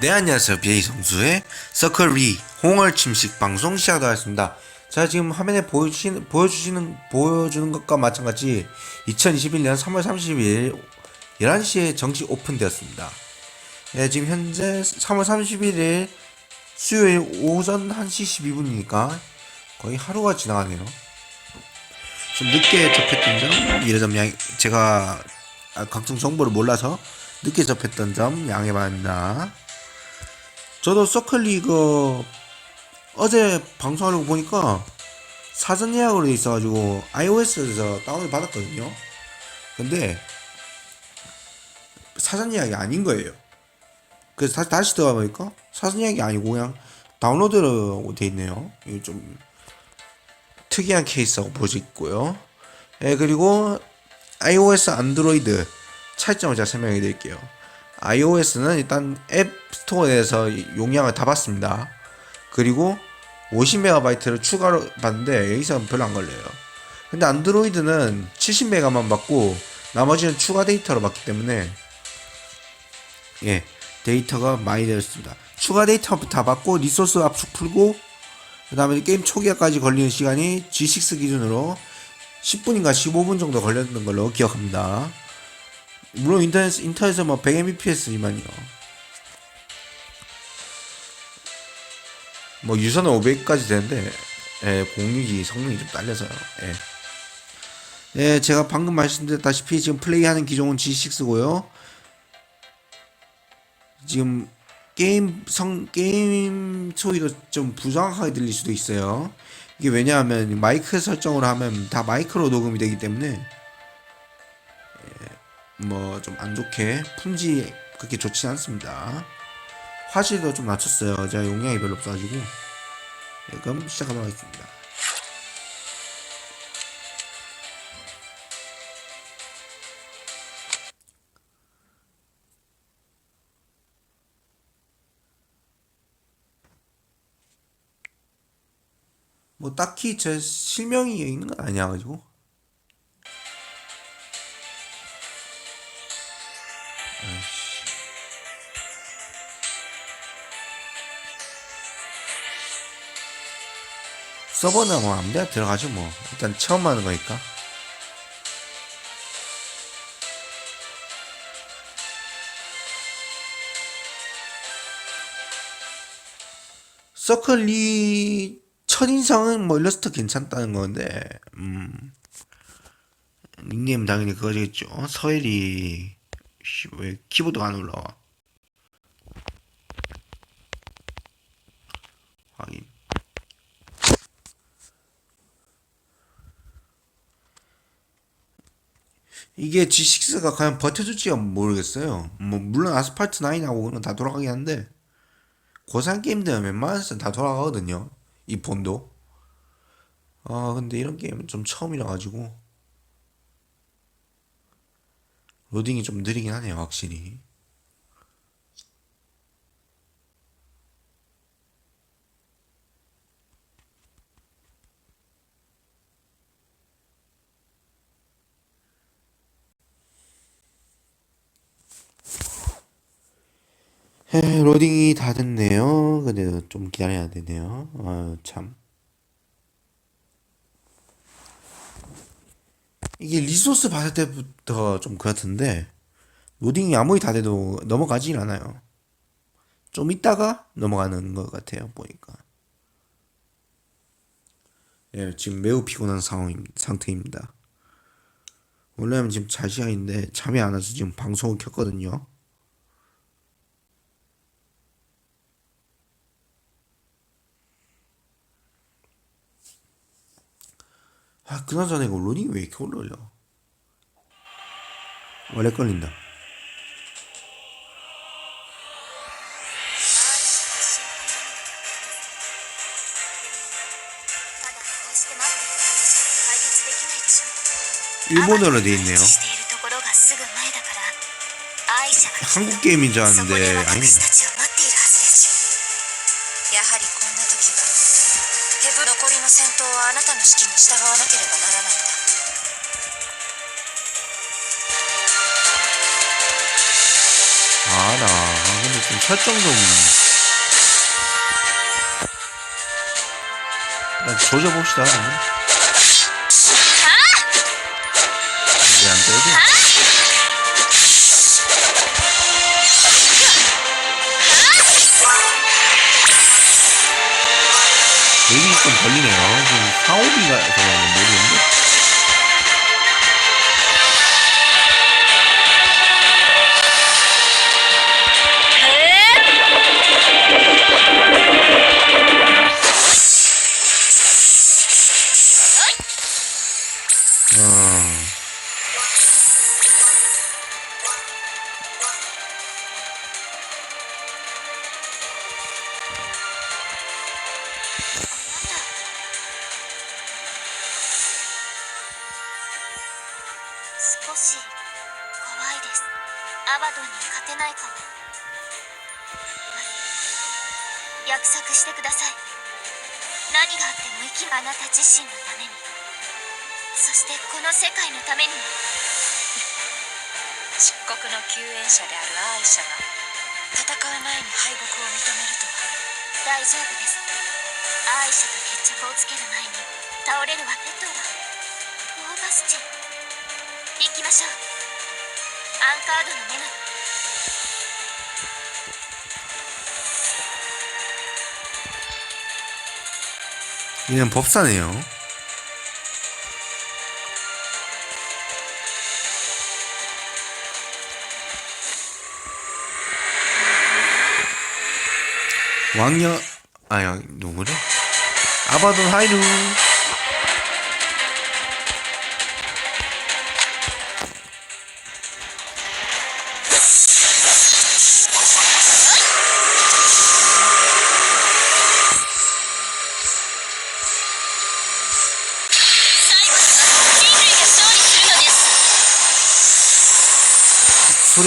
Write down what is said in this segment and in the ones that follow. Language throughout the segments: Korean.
네 안녕하세요 BA 성수의 서클리 홍얼 침식 방송 시작하겠습니다. 자 지금 화면에 보여주시는 보여주시는 보여주는 것과 마찬가지 2021년 3월 30일 11시에 정식 오픈되었습니다. 네, 지금 현재 3월 31일 수요일 오전 1시 12분이니까 거의 하루가 지나가네요. 좀 늦게 접했던 점 이런 점 양, 제가 아, 각종 정보를 몰라서 늦게 접했던 점 양해 바랍니다. 저도 서클리그 어제 방송하려고 보니까 사전 예약으로 돼 있어가지고 iOS에서 다운을 받았거든요. 근데 사전 예약이 아닌 거예요. 그래서 다시, 다시 들어가 보니까 사전 예약이 아니고 그냥 다운로드로 돼 있네요. 이거 좀 특이한 케이스라고 볼 수 있고요. 예, 그리고 iOS, 안드로이드 차이점을 제가 설명해 드릴게요. iOS는 일단 앱 스토어에서 용량을 다 받습니다. 그리고 50MB를 추가로 받는데 여기서 별로 안 걸려요. 근데 안드로이드는 70MB만 받고 나머지는 추가 데이터로 받기 때문에 예 데이터가 많이 들었습니다. 추가 데이터 다 받고 리소스 압축 풀고 그 다음에 게임 초기화까지 걸리는 시간이 G6 기준으로 10분인가 15분 정도 걸렸던 걸로 기억합니다. 물론 인터넷 인터넷에 뭐 100mbps지만요. 뭐 유선은 500까지 되는데 예, 공유기 성능이 좀 딸려서요. 예. 예, 제가 방금 말씀드렸다시피 지금 플레이하는 기종은 G6고요. 지금 게임 성 게임 소리도 좀 부정확하게 들릴 수도 있어요. 이게 왜냐하면 마이크 설정을 하면 다 마이크로 녹음이 되기 때문에 뭐 좀 안 좋게 품질 그렇게 좋지 않습니다. 화질도 좀 낮췄어요. 제가 용량이 별로 없어가지고. 네, 그럼 시작하도록 하겠습니다. 뭐 딱히 제 실명이 있는 건 아니어가지고 서버는 뭐 아무데나 들어가죠 뭐. 일단 처음 하는 거니까. 서클리 첫인상은 뭐 일러스트 괜찮다는 건데 음. 닉네임 당연히 그거겠죠. 서엘이 씨, 왜 키보드가 안 올라와 확인 이게 G6가 과연 버텨줄지가 모르겠어요. 뭐 물론 아스팔트 9하고 그런 다 돌아가긴 한데 고산 게임들은 웬만해서는 다 돌아가거든요. 이 본도. 아 근데 이런 게임은 좀 처음이라 가지고 로딩이 좀 느리긴 하네요, 확실히. 에, 로딩이 다 됐네요. 근데 좀 기다려야 되네요. 아, 참. 이게 리소스 받을 때부터 좀 그렇던데, 로딩이 아무리 다 돼도 넘어가질 않아요. 좀 있다가 넘어가는 것 같아요, 보니까. 예, 지금 매우 피곤한 상황, 상태입니다. 원래는 지금 잘 시간인데, 잠이 안 와서 지금 방송을 켰거든요. 그나저나 이거 로딩이 왜 이렇게 걸려? 원래 걸린다. 일본어로 돼 있네요. 한국 게임인 줄 알았는데 아니네. 설정 좀 일단 조져봅시다 왜안 떠도 여기 좀 걸리네요. 지금 사오비가 모르겠는데 あなた自身のためにそしてこの世界のために。も漆黒の救援者であるアーイシャが戦う前に。敗北を認めるとは大丈夫です。アーイシャと決着をつける前に。倒れるわペットラオーバスチェン。行きましょう。アンカードのメモ。リ 얘는 법사네요 왕녀 아야 누구래? 아바돈 하이루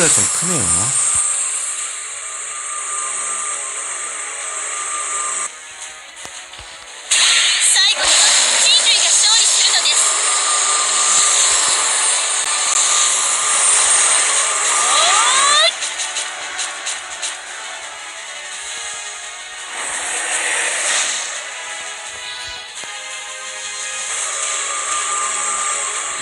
소리가 좀 크네요.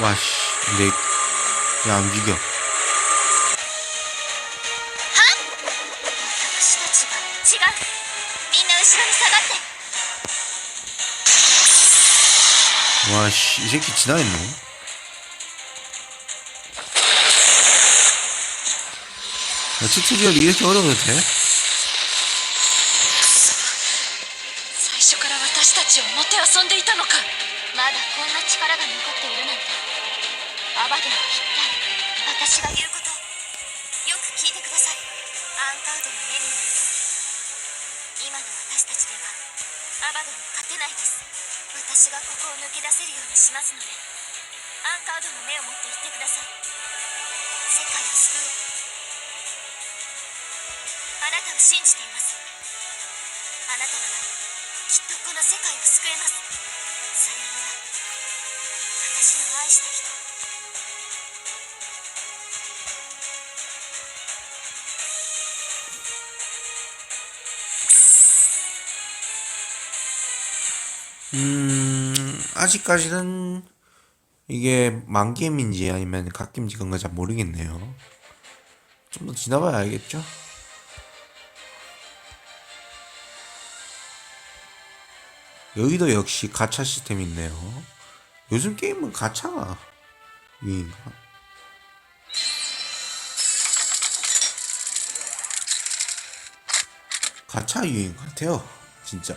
와씨 근데 야 움직여 違うみんな後ろに下がって 와씨 이 새끼 지나했노? 야, 튜토리얼이 이렇게 어려워도 돼? 最初から私たちをもてあそんでいたのかまだこんな力が残っているなんてアバドン一体私が言う 私たちではアバドに勝てないです。私がここを抜け出せるようにしますのでアンカードの目を持って言ってください。世界を救う。あなたを信じています。あなたならきっとこの世界を救えます。さよなら。私の愛した。 음, 아직까지는 이게 만게임인지 아니면 갓게임인지 그런 거잘 모르겠네요. 좀 더 지나봐야 알겠죠? 여기도 역시 가차 시스템이 있네요. 요즘 게임은 가차가 유행인가? 가차 유행 같아요. 진짜.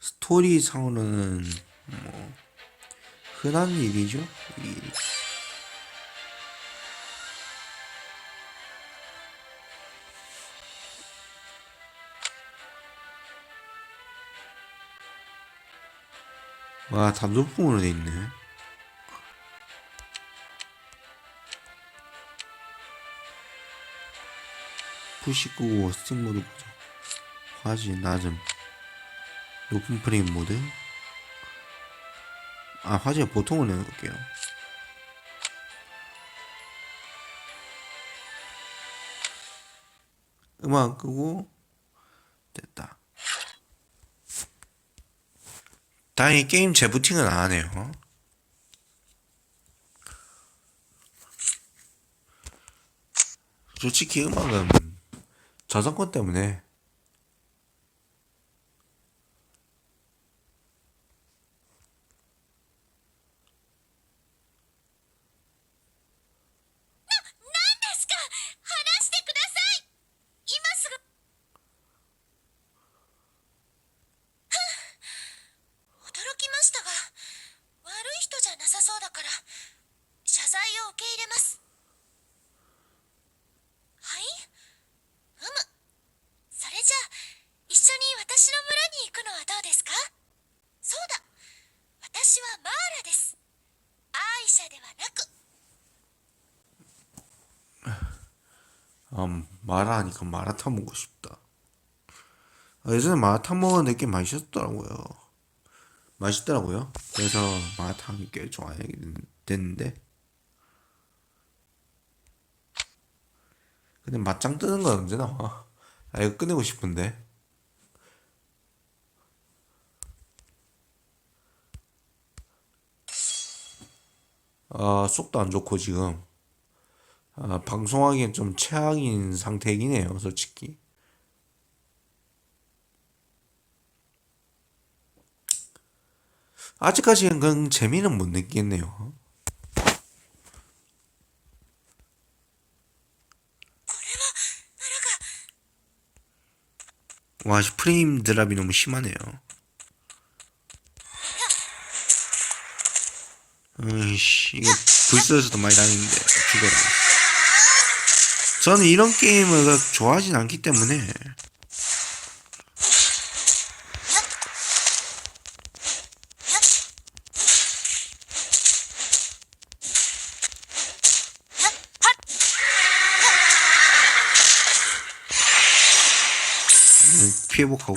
스토리상으로는 뭐 흔한 일이죠. 이 일이. 와, 다 높음으로 돼 있네. 푸시 끄고 스팀 모드 보자. 화질 낮음. 높은 프레임 모드. 아, 화질 보통으로 해놓을게요. 음악 끄고 됐다. 다행히 게임 재부팅은 안 하네요. 솔직히 음악은 저작권 때문에 음, 마라 하니까 마라탕 먹고 싶다. 아, 예전에 마라탕 먹었는데 꽤 맛있었더라고요. 맛있더라고요. 그래서 마라탕이 꽤 좋아하게 됐는데. 근데 맞짱 뜨는 건 언제 나와? 아, 이거 끝내고 싶은데. 아, 속도 안 좋고 지금. 아, 방송하기엔 좀 최악인 상태이긴 해요, 솔직히. 아직까지는 그 재미는 못 느끼겠네요. 와, 씨, 프레임 드랍이 너무 심하네요. 으이씨, 이거 불스에서도 많이 다니는데, 죽어라. 저는 이런 게임을 좋아하진 않기 때문에, 피해복하고,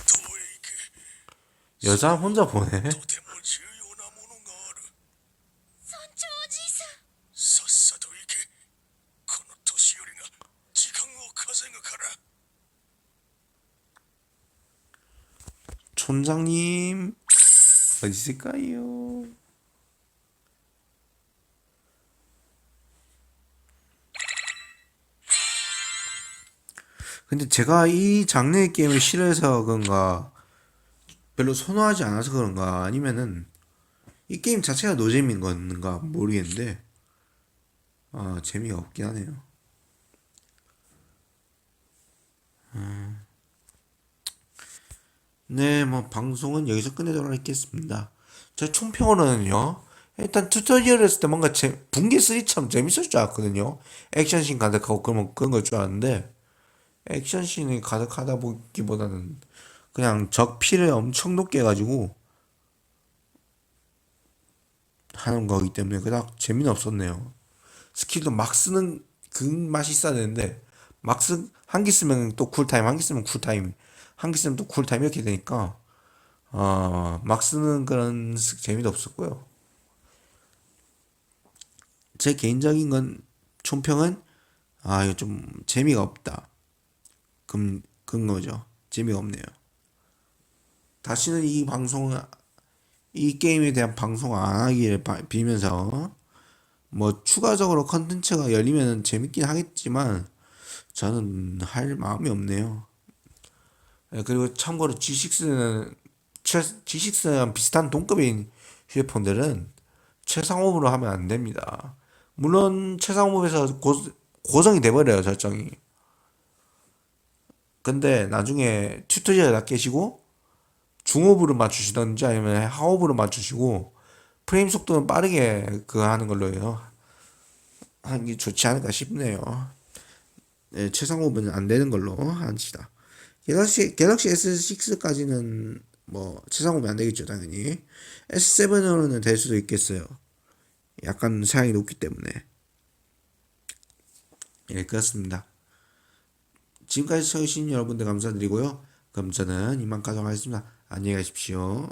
여자 혼자 보네. とても重要なものがある村長おじいさんさっさと行けこの年寄りが時間を稼ぐから 촌장님, 어디 있을까요? 근데 제가 이 장르의 게임을 싫어해서 그런가, 별로 선호하지 않아서 그런가, 아니면은, 이 게임 자체가 노잼인 건가 모르겠는데, 아, 재미가 없긴 하네요. 네, 뭐 방송은 여기서 끝내도록 하겠습니다. 제 총평으로는요. 일단 튜토리얼 했을 때 뭔가 제, 분계 3처럼 재밌을 줄 알았거든요. 액션씬 가득하고 그런 그런 걸 줄 알았는데 액션씬이 가득하다 보기보다는 그냥 적 피를 엄청 높게 해가지고 하는 거기 때문에 그닥 재미는 없었네요. 스킬도 막 쓰는 그 맛이 있어야 되는데 막 쓰, 한개 쓰면 또 쿨타임, 한 개 쓰면 쿨타임, 한 개 쓰면 또 쿨타임 이렇게 되니까 어, 막 쓰는 그런 스- 재미도 없었고요. 제 개인적인 건 총평은 아 이거 좀 재미가 없다. 그, 그런 거죠. 재미가 없네요. 다시는 이 방송 이 게임에 대한 방송 안 하기를 바- 빌면서 뭐 추가적으로 컨텐츠가 열리면 재밌긴 하겠지만 저는 할 마음이 없네요. 예, 그리고 참고로 G6는 G6랑 비슷한 동급인 휴대폰들은 최상업으로 하면 안 됩니다. 물론 최상업에서 고, 고정이 돼버려요 설정이. 근데 나중에 튜토리얼 다 깨시고 중업으로 맞추시던지 아니면 하업으로 맞추시고 프레임 속도는 빠르게 그거 하는 걸로 해요. 하는 게 좋지 않을까 싶네요. 네, 최상업은 안 되는 걸로 합시다. 갤럭시 갤럭시 S6까지는 뭐 최상업이 안 되겠죠 당연히. S7으로는 될 수도 있겠어요. 약간 사양이 높기 때문에. 예 그렇습니다. 지금까지 쳐주신 여러분들 감사드리고요. 그럼 저는 이만 가도록 하겠습니다. 안녕히 가십시오.